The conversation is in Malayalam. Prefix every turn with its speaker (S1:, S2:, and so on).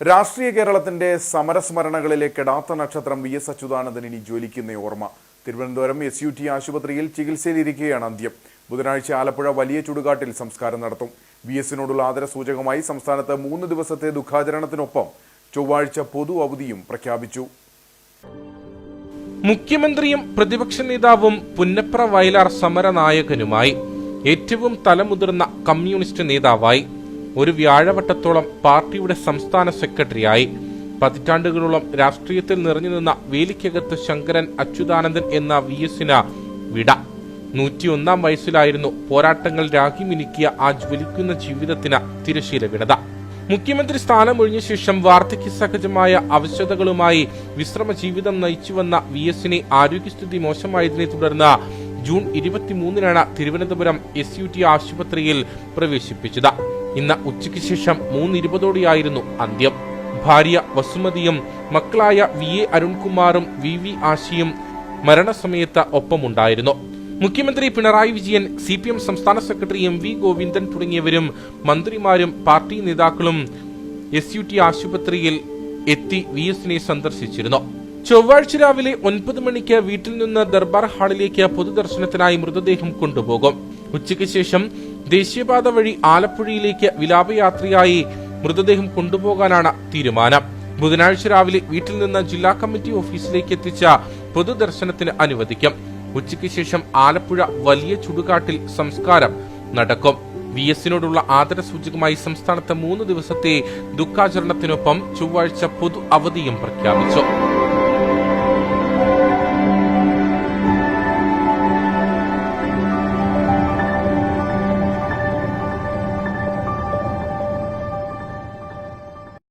S1: രാഷ്ട്രീയ കേരളത്തിന്റെ സമരസ്മരണകളിലെ കെടാത്ത നക്ഷത്രം വി എസ് അച്യുതാനന്ദൻ ഇനി ജ്വലിക്കുന്ന ഓർമ്മ. തിരുവനന്തപുരം എസ് യു ടി ആശുപത്രിയിൽ ചികിത്സയിലിരിക്കുകയാണ് അന്ത്യം. ബുധനാഴ്ച ആലപ്പുഴ വലിയ ചുടുകാട്ടിൽ സംസ്കാരം നടത്തും. വി എസിനോടുള്ള ആദരസൂചകമായി സംസ്ഥാനത്ത് മൂന്ന് ദിവസത്തെ ദുഃഖാചരണത്തിനൊപ്പം ചൊവ്വാഴ്ച പൊതു അവധിയും പ്രഖ്യാപിച്ചു.
S2: മുഖ്യമന്ത്രിയും പ്രതിപക്ഷ നേതാവും പുന്നപ്ര വയലാർ സമരനായകനുമായി ഏറ്റവും തലമുതിർന്ന കമ്മ്യൂണിസ്റ്റ് നേതാവായി ഒരു വ്യാഴവട്ടത്തോളം പാർട്ടിയുടെ സംസ്ഥാന സെക്രട്ടറിയായി. പതിറ്റാണ്ടുകളോളം രാഷ്ട്രീയത്തിൽ നിറഞ്ഞു നിന്ന വേലിക്കകത്ത് ശങ്കരൻ അച്യുതാനന്ദൻ എന്ന വി എസിന് വിട. നൂറ്റിയൊന്നാം വയസ്സിലായിരുന്നു പോരാട്ടങ്ങൾ രാഖി മിനുക്കിയ ആ ജ്വലിക്കുന്ന ജീവിതത്തിന് തിരശീല വിടത മുഖ്യമന്ത്രി സ്ഥാനമൊഴിഞ്ഞ ശേഷം വാർദ്ധക്യ സഹജമായ അവശതകളുമായി വിശ്രമ ജീവിതം നയിച്ചുവന്ന വി എസിനെ ആരോഗ്യസ്ഥിതി മോശമായതിനെ തുടർന്ന് ജൂൺ ഇരുപത്തിമൂന്നിനാണ് തിരുവനന്തപുരം എസ് യു ടി ആശുപത്രിയിൽ പ്രവേശിപ്പിച്ചത്. ഇന്ന് ഉച്ചയ്ക്ക് ശേഷം മൂന്നിരുപതോടെയായിരുന്നു അന്ത്യം. ഭാര്യ വസുമതിയും മക്കളായ വി എ അരുൺകുമാറും വി വി ആശിയും മരണസമയത്ത് ഒപ്പമുണ്ടായിരുന്നു. മുഖ്യമന്ത്രി Pinarayi Vijayan C P M സംസ്ഥാന സെക്രട്ടറി എം വി ഗോവിന്ദൻ തുടങ്ങിയവരും മന്ത്രിമാരും പാർട്ടി നേതാക്കളും എസ് യു ടി ആശുപത്രിയിൽ എത്തി വി എസിനെ സന്ദർശിച്ചിരുന്നു. ചൊവ്വാഴ്ച രാവിലെ ഒൻപത് മണിക്ക് വീട്ടിൽ നിന്ന് ദർബാർ ഹാളിലേക്ക് പൊതുദർശനത്തിനായി മൃതദേഹം കൊണ്ടുപോകും. ഉച്ചയ്ക്ക് ശേഷം ദേശീയപാത വഴി ആലപ്പുഴയിലേക്ക് വിലാപയാത്രയായി മൃതദേഹം കൊണ്ടുപോകാനാണ് തീരുമാനം. ബുധനാഴ്ച രാവിലെ വീട്ടിൽ നിന്ന് ജില്ലാ കമ്മിറ്റി ഓഫീസിലേക്ക് എത്തിച്ച പൊതുദർശനത്തിന് അനുവദിക്കും. ഉച്ചയ്ക്ക് ശേഷം ആലപ്പുഴ വലിയ ചുടുകാട്ടിൽ സംസ്കാരം നടക്കും. വി എസിനോടുള്ള ആദരസൂചകമായി സംസ്ഥാനത്ത് മൂന്ന് ദിവസത്തെ ദുഃഖാചരണത്തിനൊപ്പം ചൊവ്വാഴ്ച പൊതു അവധിയും പ്രഖ്യാപിച്ചു.